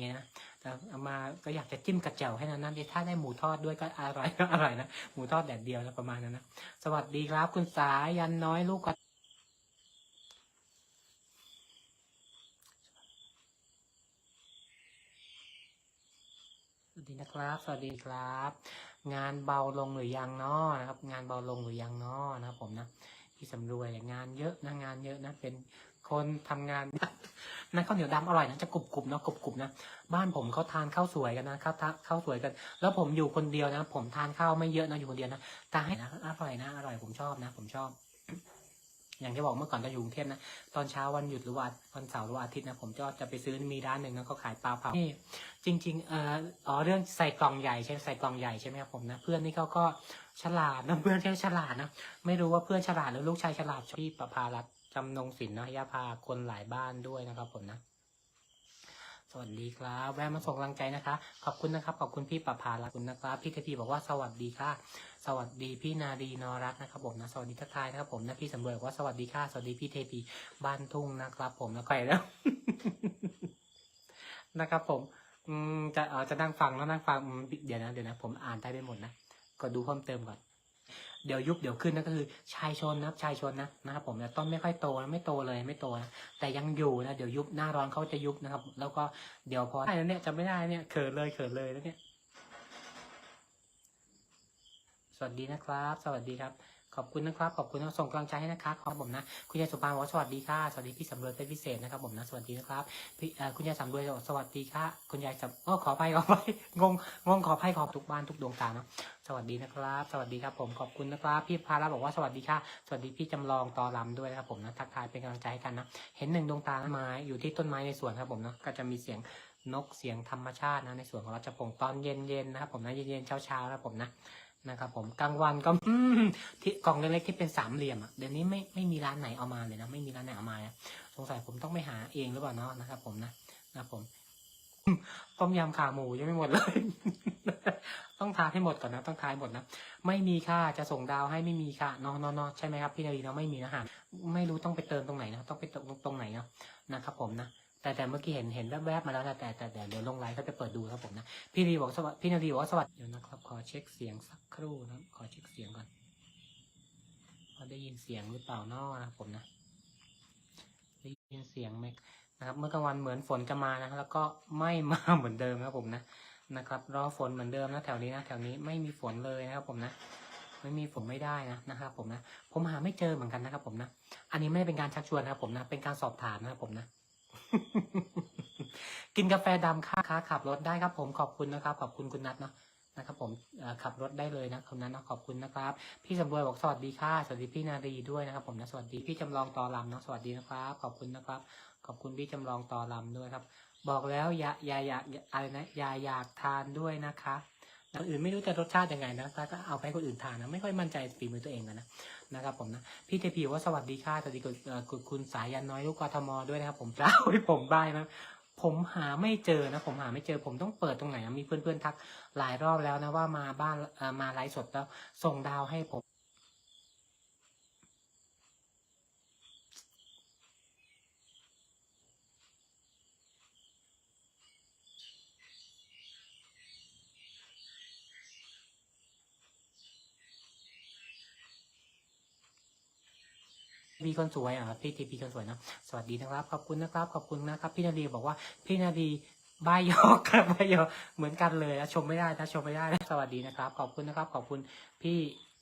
เงี้ยนะแต่เอามาก็อยากจะจิ้มกับแจ่วให้นะนั่นถ้าได้หมูทอดด้วยก็อร่อยก็อร่อยนะหมูทอดแดดเดียวนะประมาณนั้นนะสวัสดีครับคุณสายยันน้อยลูกก็สวัสดีนะครับ สวัสดีครับ งานเบาลงหรือยังเนาะนะครับ งานเบาลงหรือยังเนาะนะครับผมนะพี่สำรวยเนี่ยงานเยอะนะงานเยอะนะเป็น คนทำงานนะข้าวเหนียวดำอร่อยนะจะกรุบกรุบๆเนาะกรุบกรุบๆนะบ้านผมเขาทานข้าวสวยกันนะข้าวทาข้าวสวยกัน แล้วผมอยู่คนเดียวนะ ผมทานข้าวไม่เยอะนะอยู่คนเดียวนะต่ให้นะอร่อยนะอร่อยผมชอบนะ ผมชอบ อย่างที่บอกเมื่อก่อนตอนอยู่กรุงเทพนะตอนเช้าวันหยุดหรือว่าวันเสาร์หรือว่าอาทิตย์นะผมก็จะไปซื้อมีร้านหนึ่งนะเขาขายปลาเผานี่จริง ๆ เอ่ออ๋อเรื่องใส่กล่องใหญ่ใช่ไหมใส่กล่องใหญ่ใช่ไหมครับผมนะเพื่อนนี่เขาก็ฉลาดนะเพื่อนเขาฉลาดนะไม่รู้ว่าเพื่อนฉลาดหรือลูกชายฉลาดพี่ประภารัตนำนงศิลป์นะยาพาคนหลายบ้านด้วยนะครับผมนะสวัสดีครับแวะมาส่งกำลังใจนะคะ ขอบคุณนะครับ ขอบคุณพี่ประภารัตน์ขอบคุณนะครับ พี่เทพีบอกว่าสวัสดีค่ะ สวัสดีพี่นาดีนอรักนะครับผมนะสวัสดีทักทายนะครับผมนะพี่สำรวยบอกว่าสวัสดีค่ะสวัสดีพี่เทพีบ้านทุ่งนะครับ ผมนะใครแล้วนะครับ ผม อืมจะเออจะนั่งฟังแล้วนั่งฟังเดี๋ยวนะเดี๋ยวนะผมอ่านได้ไม่หมดนะก็ดูเพิ่มเติมก่อน เดี๋ยวยุบเดี๋ยวขึ้นนะก็คือชายชนนะชายชนนะนะครับผมแต่ต้นไม่ค่อยโตนะไม่โตเลยไม่โตนะแต่ยังอยู่นะเดี๋ยวยุบหน้าร้อนเขาจะยุบนะครับ แล้วก็เดี๋ยวพอได้แล้วเนี่ยจะไม่ได้เนี่ยเขินเลยเขินเลยแล้วเนี่ยสวัสดีนะครับ สวัสดีครับ ขอบคุณนะครับ ขอบคุณนะส่งกำลังใจให้นะครับขอบผมนะ คุณยายสุภาบอกว่าสวัสดีค่ะ สวัสดีพี่สำรวยเป็นพิเศษนะครับผมนะ สวัสดีนะครับ พี่คุณยายสำรวยสวัสดีค่ะ คุณยายสำอ้อขออภัยขออภัยงง งงขออภัยขอบทุกบ้านทุกดวงตาเนาะ สวัสดีนะครับ สวัสดีครับผม ขอบคุณนะครับ พี่พาราบอกว่าสวัสดีค่ะ สวัสดีพี่จำลองตอลำด้วยนะครับผมนะ ทักทายเป็นกำลังใจให้กันนะ เห็นหนึ่งดวงตาไม้อยู่ที่ต้นไม้ในสวนครับผมนะ ก็จะมีเสียงนกเสียงธรรมชาตินะในสวนของรัชพงศ์ตอนเย็นๆนะครับผมนะเย็นๆเช้าๆนะครับผมนะ นะครับผมกลางวันก็ที่กล่องเล็กๆที่เป็นสามเหลี่ยมอะเดี๋ยวนี้ไม่ไม่มีร้านไหนเอามาเลยนะไม่มีร้านไหนเอามานะสงสัยผมต้องไปหาเองหรือเปล่าเนาะนะครับ ผมนะนะครับผมต้มยำขาหมูยังไม่หมดเลย ต้องทานให้หมดก่อนนะต้องทานหมดนะไม่มีค่ะจะส่งดาวให้ไม่มีค่ะนาะเนนใช่ไหมครับพี่นารีเนาะไม่มีนะฮะไม่รู้ต้องไปเติมตรงไหนนะต้องไปตรงตรงไหนเนาะนะครับผมนะ แต่แต่เมื่อกี้เห็นเห็นแวบๆมาแล้วแต่แต่แต่เดี๋ยวลงไลน์เขาจะเปิดดูครับผมนะ พี่นรีบอกสวัสดีพี่นารีบอกว่าสวัสดีเดี๋ยวนะครับ ขอเช็คเสียงสักครู่นะขอเช็คเสียงก่อนพอได้ยินเสียงหรือเปล่านอกนะครับผมนะได้ยินเสียงไหมนะครับ เมื่อกลางวันเหมือนฝนจะมานะแล้วก็ไม่มาเหมือนเดิมครับผมนะนะครับรอฝนเหมือนเดิมนะแถวนี้นะแถวนี้ไม่มีฝนเลยนะครับผมนะไม่มีฝนไม่ได้นะนะครับผมนะ ผมหาไม่เจอเหมือนกันนะครับผมนะ อันนี้ไม่ได้เป็นการชักชวนนะครับผมนะ เป็นการสอบถามนะครับผมนะ กินกาแฟดำค่าค้าขับรถได้ครับ ผมขอบคุณนะครับ ขอบคุณคุณนัทเนาะนะครับผมขับรถได้เลยนะคุณนัทเนาะขอบคุณนะครับ พี่สำรวยบอกสวัสดีค่ะสวัสดีพี่นารีด้วยนะครับ ผมนะสวัสดีพี่จำลองตอลำเนาะสวัสดีนะครับ ขอบคุณนะครับ ขอบคุณพี่จำลองตอลำด้วยครับ บอกแล้วอยายาอยากอะไรนะอยาอยากทานด้วยนะคะคนอื่นไม่รู้จะรสชาติยังไงนะก็เอาไปคนอื่นทานนะไม่ค่อยมั่นใจฝีมือตัวเองนะ นะครับผมนะพี่เทพีว่าสวัสดีค่ะสวัสดีคุณคุณสายันน้อยลูกกทมด้วยนะครับ ผมเล่าให้ผมได้นะผมหาไม่เจอนะ ผมหาไม่เจอ ผมต้องเปิดตรงไหนมีเพื่อนๆทักหลายรอบแล้วนะว่ามาบ้านมาไลฟ์สดแล้วส่งดาวให้ผม พี่คนสวยอะพี่ทีพีคนสวยเนะสวัสดีนะครับ ขอบคุณนะครับ ขอบคุณนะครับ พี่นาดีบอกว่าพี่นาดีบายอกครับบายอเหมือนกันเลยนะชมไม่ได้นะชมไม่ได้นะสวัสดีนะครับ ขอบคุณนะครับ ขอบคุณพี่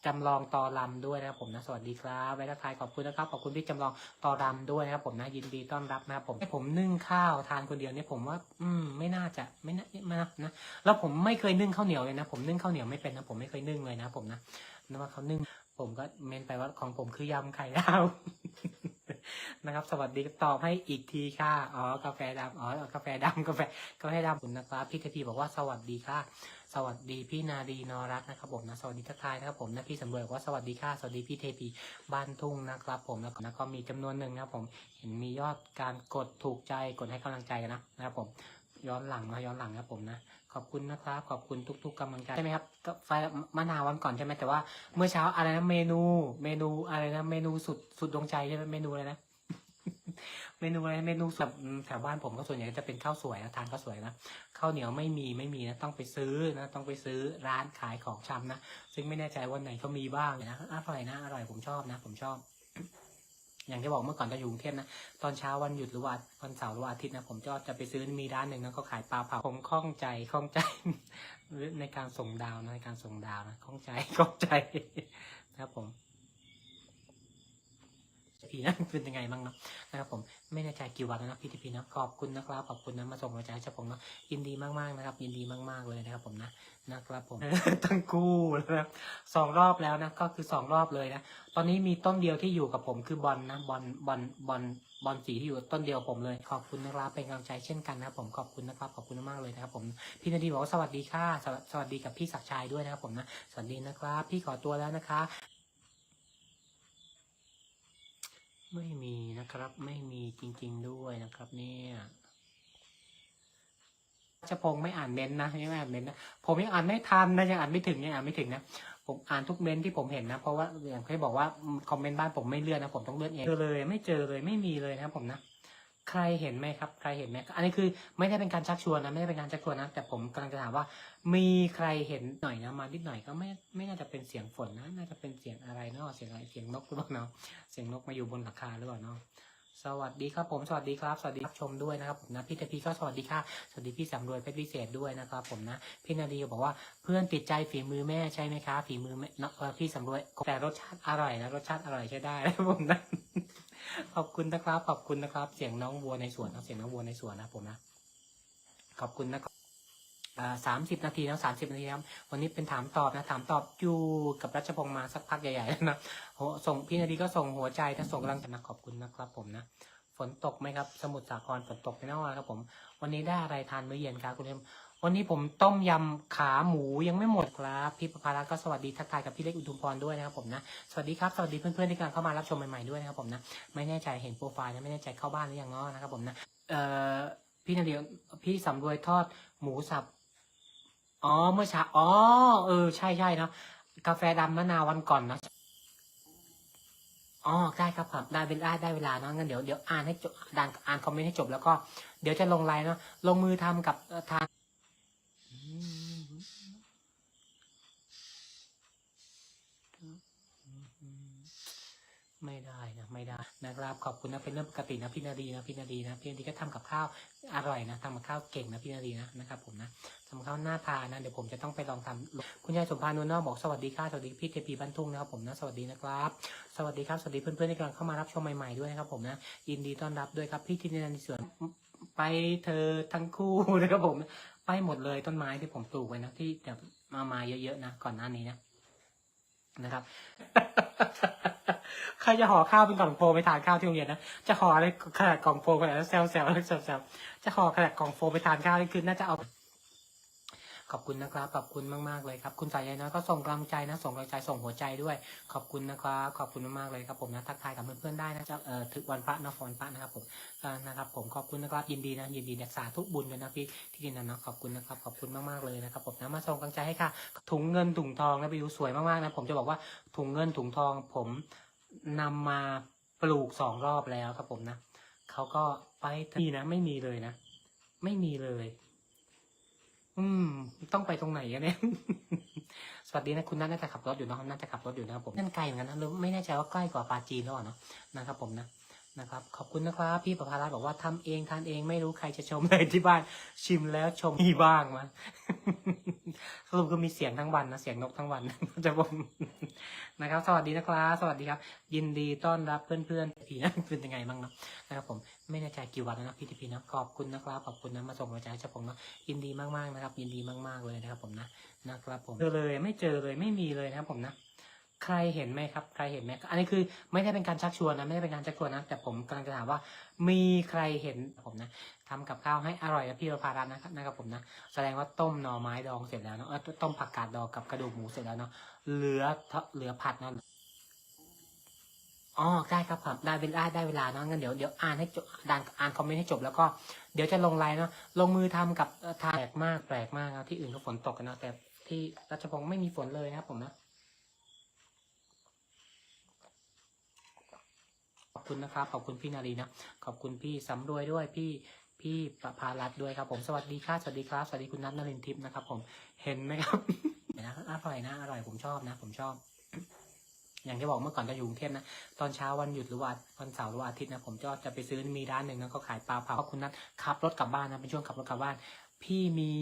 จำลองตอลำด้วยนะครับผมนะสวัสดีครับไว้ทักทายขอบคุณนะครับขอบคุณพี่จำลองตอลำด้วยนะครับผมนะยินดีต้อนรับนะครับผมให้ผมนึ่งข้าวทานคนเดียวเนี่ยผมว่า อืมไม่น่าจะไม่น่านะนะแล้วผมไม่เคยนึ่งข้าวเหนียวเลยนะ ผมนึ่งข้าวเหนียวไม่เป็นนะผมไม่เคยนึ่งเลยนะผมนะนึกว่าเขานึ่ง ผมก็เมนไปว่าของผมคือยำไข่ดาวนะครับ สวัสดีตอบให้อีกทีค่ะ อ๋อ กาแฟดำอ๋อ กาแฟดำกาแฟ กาแฟดำคุณนะครับ พี่เทพีบอกว่าสวัสดีค่ะ สวัสดีพี่นาดีนอรัตนะครับผมนะ สวัสดีทักทายนะครับผมนะพี่สำรวยบอกว่าสวัสดีค่ะ สวัสดีพี่เทพีบ้านทุ่งนะครับ ผมแล้วก็มีจำนวนหนึ่งนะครับผม เห็นมียอดการกดถูกใจ กดให้กำลังใจนะนะครับผม ย้อนหลังนะย้อนหลังนะครับผมนะ ขอบคุณนะครับ ขอบคุณทุก ๆกำลังใจใช่ไหมครับก็ไฟมะนาววันก่อนใช่ไหมแต่ว่าเมื่อเช้าอะไรนะเมนู เมนูอะไรนะเมนูสุดสุดดวงใจใช่ไหมเมนูอะไรนะเมนูอะไรเมนูแบบแถวบ้านผมก็ส่วนใหญ่จะเป็นข้าวสวยนะทานข้าวสวยนะข้าวเหนียวไม่มีไม่มีนะต้องไปซื้อนะต้องไปซื้อร้านขายของชำนะซึ่งไม่แน่ใจวันไหนเขามีบ้างนะอร่อยนะอร่อยผมชอบนะ ผมชอบ อย่างที่บอกเมื่อก่อนจะอยู่กรุงเทพนะตอนเช้าวันหยุดหรือว่าวันเสาร์หรือว่าอาทิตย์นะผมก็จะไปซื้อมีร้านหนึ่งนะเขาขายปลาเผาผมคล่องใจคล่องใจในการส่งดาวนะในการส่งดาวนะคล่องใจคล่องใจนะครับผม พีนะเป็นยังไงบ้างเนาะนะครับผมไม่แน่ใจกี่วันแล้วนะพี่ทีพีนะขอบคุณนะครับขอบคุณนะมาส่งกำลังใจให้เจ้าผมเนาะยินดีมากๆนะครับ ยินดีมากๆเลยนะครับผมนะนะครับผมทั้งคู่นะครับสองรอบแล้วนะก็คือสองรอบเลยนะตอนนี้มีต้นเดียวที่อยู่กับผมคือบอลนะบอลบอลบอลบอลสีที่อยู่ต้นเดียวผมเลยขอบคุณนะครับเป็นกำลังใจเช่นกันนะครับผมขอบคุณนะครับขอบคุณมากๆเลยนะครับผมพี่นาดีบอกว่าสวัสดีค่ะสวสวัสดีกับพี่ศักดิ์ชัยด้วยนะครับผมนะสวัสดีนะครับ พี่ขอตัวแล้วนะคะ ไม่มีนะครับ ไม่มีจริง ๆด้วยนะครับเนี่ยจะพงไม่อ่านเมนนะยังไม่อ่านเมนนะผมยังอ่านไม่ทันนะยังอ่านไม่ถึงยังอ่านไม่ถึงนะผมอ่านทุกเมนที่ผมเห็นนะ เพราะว่าอย่างเคยบอกว่าคอมเมนต์บ้านผมไม่เลื่อนนะผมต้องเลื่อนเองเลย ไม่เจอเลยไม่มีเลยนะผมนะ ใครเห็นไหมครับ ใครเห็นไหมอันนี้คือไม่ได้เป็นการชักชวนนะไม่ได้เป็นการชักชวนนะแต่ผมกำลังจะถามว่า มีใครเห็นหน่อยนะมานิดหน่อยก็ไม่ไม่น่าจะเป็นเสียงฝนนะน่าจะเป็นเสียงอะไรเนาะเสียงอะไรเสียงนกหรือเปล่าเนาะเสียงนกมาอยู่บนหลังคาหรือเปล่าเนาะสวัสดีครับผมสวัสดีครับสวัสดีรับชมด้วยนะครับผมนะพี่ตะพีก็สวัสดีค่ะสวัสดีพี่สำรวยเพชรพิเศษด้วยนะครับผมนะพี่นาดีบอกว่าเพื่อนติดใจฝีมือแม่ใช่ไหมคะฝีมือแม่พี่สำรวยแต่รสชาติอร่อยนะรสชาติอร่อยใช้ได้นะผมนะ ขอบคุณนะครับ ขอบคุณนะครับ เสียงน้องวัวในสวนนะเสียงน้องวัวในสวนนะผมนะ ขอบคุณนะครับสามสิบนาทีแล้วสามสิบนาทีครับวันนี้เป็นถามตอบนะ ถามตอบอยู่กับรัชพงศ์มาสักพักใหญ่ๆแล้วนะโหส่งพี่นาดีก็ส่งหัวใจนะส่งกำลังใจนะขอบคุณนะครับผมนะ ฝนตกไหมครับ สมุทรสาครฝนตกไปแน่นอนครับผม วันนี้ได้อะไรทานมื้อเย็นครับคุณเอ็ม วันนี้ผมต้มยำขาหมูยังไม่หมดครับ พี่ประภารัตก็สวัสดีทักทายกับพี่เล็กอุทุมพรด้วยนะครับผมนะสวัสดีครับสวัสดีเพื่อนๆที่กำลังเข้ามารับชมใหม่ๆด้วยนะครับผมนะไม่แน่ใจเห็นโปรไฟล์นะไม่แน่ใจเข้าบ้านหรือยังเนาะนะครับผมนะเอ่อพี่นาเดียพี่สำรวยทอดหมูสับอ๋อเมื่อเช้าอ๋อเออใช่ใช่เนาะกาแฟดำมะนาววันก่อนนะอ๋อได้ครับครับได้เวลาได้เวลาเนาะงั้นเดี๋ยวเดี๋ยวอ่านให้จบอ่านอ่านคอมเมนต์ให้จบแล้วก็เดี๋ยวจะลงไลน์เนาะลงมือทำกับทาง ไม่ได้นะไม่ได้นะครับ ขอบคุณนะเป็นเรื่องปกตินะพี่นาดีนะพี่นาดีนะพี่นาดีก็ทำกับข้าวอร่อยนะทำกับข้าวเก่งนะพี่นาดีนะนะครับผมนะทำข้าวหน้าทานนะเดี๋ยวผมจะต้องไปลองทำคุณยายสมพานนวลนอกบอกสวัสดีค่ะสวัสดีพี่เทพีบ้านทุ่งนะครับผมนะสวัสดีนะครับ สวัสดีครับสวัสดีเพื่อนๆที่กำลังเข้ามารับชมใหม่ๆด้วยนะครับผมนะยินดีต้อนรับด้วยครับพี่ทินันในสวนไปเธอทั้งคู่นะครับผม ไปหมดเลยต้นไม้ที่ผมปลูกไว้นะที่แบบมามาเยอะๆนะก่อนหน้านี้นะนะครับ ใครจะห่อข้าวเป็นกล่องโฟมไปทานข้าวที่โรงเรียนนะ จะห่ออะไรขนาดกล่องโฟมขนาดนั้นแซวแซวแซวๆจะห่อขนาดกล่องโฟมไปทานข้าวนี่คือน่าจะเอา ขอบคุณนะครับ ขอบคุณมากๆเลยครับ คุณสายใยนะก็ส่งกำลังใจนะ ส่งกำลังใจ ส่งหัวใจด้วย ขอบคุณนะครับ ขอบคุณมากๆเลยครับผมนะ ทักทายกับเพื่อนๆได้นะจะเอ่อถึงวันพระนะวันพระนะครับผมนะครับผม ขอบคุณนะครับ ยินดีนะ ยินดีรักษาทุบุญเลยนะพี่ที่ดินนะเนาะขอบคุณนะครับ ขอบคุณมากๆเลยนะครับผมนะมาส่งกำลังใจให้ค่ะ ถุงเงินถุงทองนะไปดูสวยมากๆนะ ผมจะบอกว่าถุงเงินถุงทองผม นำมาปลูกสองรอบแล้วครับผมนะเขาก็ไปที่นะ ไม่มีเลยนะ ไม่มีเลย อืม ต้องไปตรงไหนกันเนี่ย สวัสดีนะคุณนัทน่าจะขับรถอยู่เนอะน่าจะขับรถอยู่นะครับผมนั่นไกลเหมือนกันนะหรือไม่แน่ใจว่าใกล้กว่าปาจีนหรือเปล่าเนาะนะครับผมนะ นะครับ ขอบคุณนะครับพี่ประภารัตน์บอกว่าทำเองทานเองไม่รู้ใครจะชมเลยที่บ้านชิมแล้วชมมีบ้างมาสรุปก็มีเสียงทั้งวันนะเสียงนกทั้งวันจะผมนะครับ สวัสดีนะครับสวัสดีครับ ยินดีต้อนรับเพื่อนๆพี่นะเป็นยังไงบ้างเนาะนะครับ ผมไม่แน่ใจกี่วันแล้วนะพี่ทีพีนะขอบคุณนะครับขอบคุณนะมาส่งกำลังใจให้เจ้าผมเนาะยินดีมากๆนะครับ ยินดีมากๆเลยนะครับ ผมนะนะครับ ผมเจอเลยไม่เจอเลยไม่มีเลยนะครับผมนะ ใครเห็นไหมครับ ใครเห็นไหมอันนี้คือไม่ได้เป็นการชักชวนนะไม่ได้เป็นการชักชวนนะแต่ผมกำลังจะถามว่า มีใครเห็นผมนะทำกับข้าวให้อร่อยพี่ประภารัตน์นะครับนะครับผมนะแสดงว่าต้มหน่อไม้ดองเสร็จแล้วเนาะต้มผักกาดดองกับกระดูกหมูเสร็จแล้วเนาะเหลือเหลือผัดเนาะอ๋อได้ครับครับได้เวลาได้เวลาเนาะงั้นเดี๋ยวเดี๋ยวอ่านให้จบอ่านอ่านคอมเมนต์ให้จบแล้วก็เดี๋ยวจะลงไลน์เนาะลงมือทำกับทาแปลกมากแปลกมากนะที่อื่นก็ฝนตกกันนะแต่ที่รัชพงศ์ไม่มีฝนเลยนะครับผมนะ ขอบ คุณนะครับ ขอบคุณพี่นารีนะ ขอบคุณพี่สำรวยด้วยพี่พี่ประภารัตน์ด้วยครับผมสวัสดีค่ะสวัสดีครับสวัสดีคุณนัทนรินทร์ทิพย์นะครับ ผมเห็นไหมครับนะอร่อยนะอร่อยผมชอบนะ ผมชอบ อย่างที่บอกเมื่อก่อนจะอยู่กรุงเทพนะตอนเช้าวันหยุดหรือว่าวันเสาร์หรือว่าอาทิตย์นะผมจะจะไปซื้อมีร้านหนึ่งนะเขาขายปลาเผาคุณนัทขับรถกลับบ้านนะเป็นช่วงขับรถกลับบ้าน พี่มี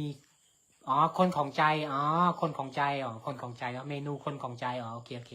อ๋อ คนของใจ อ๋อ คนของใจ อ๋อ คนของใจแล้วเมนูคนของใจ อ๋อ โอเค โอเค